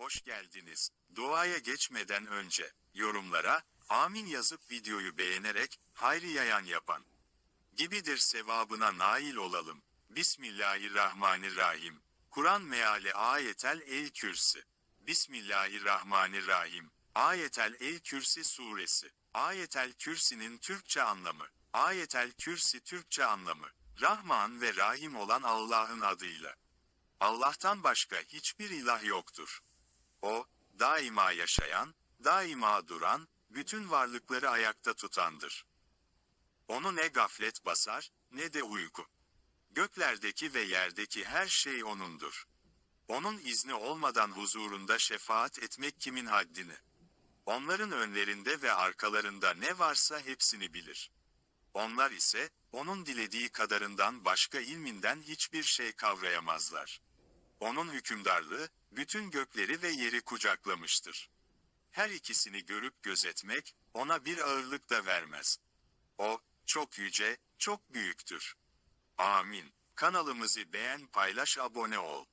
hoş geldiniz. Duaya geçmeden önce, yorumlara, amin yazıp videoyu beğenerek, hayri yayan yapan gibidir sevabına nail olalım. Bismillahirrahmanirrahim. Kur'an meali ayetel el kürsi. Bismillahirrahmanirrahim. Ayetel el kürsi suresi. Ayetel kürsinin Türkçe anlamı. Ayetel kürsi Türkçe anlamı. Rahman ve Rahim olan Allah'ın adıyla. Allah'tan başka hiçbir ilah yoktur. O, daima yaşayan, daima duran, bütün varlıkları ayakta tutandır. Onu ne gaflet basar, ne de uyku. Göklerdeki ve yerdeki her şey O'nundur. Onun izni olmadan huzurunda şefaat etmek kimin haddini? Onların önlerinde ve arkalarında ne varsa hepsini bilir. Onlar ise, onun dilediği kadarından başka ilminden hiçbir şey kavrayamazlar. Onun hükümdarlığı, bütün gökleri ve yeri kucaklamıştır. Her ikisini görüp gözetmek, ona bir ağırlık da vermez. O, çok yüce, çok büyüktür. Amin. Kanalımızı beğen paylaş abone ol.